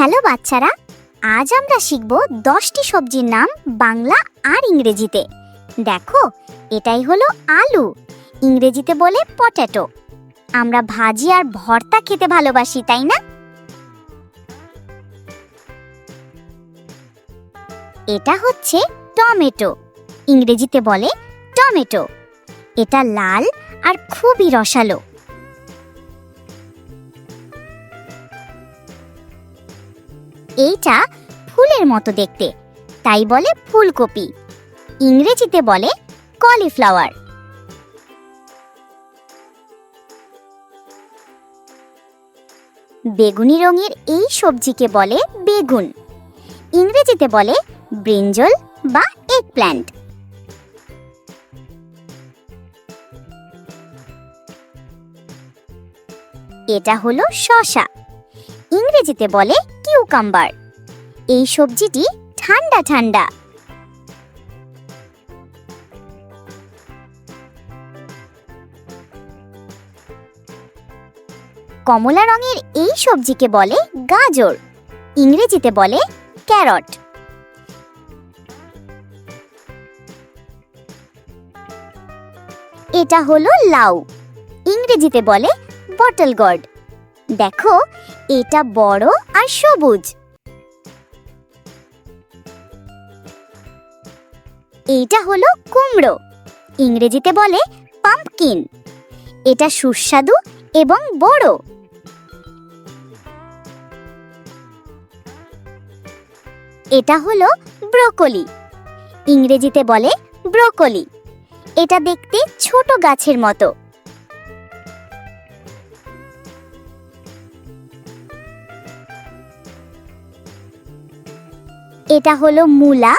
Hello বাচ্চারা, আজ আমরা শিখব দশটি সবজির নাম বাংলা আর ইংরেজিতে। দেখো, এটাই হলো আলু, ইংরেজিতে বলে পটেটো। আমরা ভাজি আর ভর্তা খেতে ভালোবাসি, তাই না? এটা হচ্ছে টমেটো, ইংরেজিতে বলে টমেটো। এটা লাল আর খুবই রসালো। এইটা ফুলের মতো দেখতে। তাই বলে ফুলকপি। ইংরেজিতে বলে কলিফ্লাওয়ার। বেগুনি রঙের এই সবজিকে বলে বেগুন। ইংরেজিতে বলে ব্রিঞ্জল বা এগ প্ল্যান্ট এটা হলো শসা ইংরেজিতে বলে কিউকাম্বার। এই সবজিটি ঠান্ডা ঠান্ডা। কমলা রঙের এই সবজিকে বলে গাজর, ইংরেজিতে বলে ক্যারট। এটা হলো লাউ, ইংরেজিতে বলে বটল গড দেখো, এটা বড় আর সবুজ। এইটা হলো কুমড়ো। ইংরেজিতে বলে পাম্পকিন এটা সুস্বাদু এবং বড়। এটা হলো ব্রোকলি। ইংরেজিতে বলে ব্রোকলি। এটা দেখতে ছোট গাছের মতো। এটা হলো মূলা,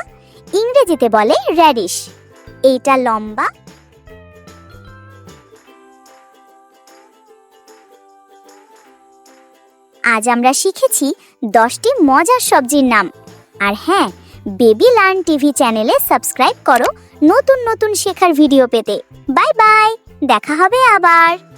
ইংরেজিতে বলে র্যাডিশ এইটা লম্বা। আজ আমরা শিখেছি দশটি মজার সবজির নাম। আর হ্যাঁ বেবি লার্ন টিভি চ্যানেলে সাবস্ক্রাইব করো নতুন নতুন শেখার ভিডিও পেতে। বাই বাই দেখা হবে আবার।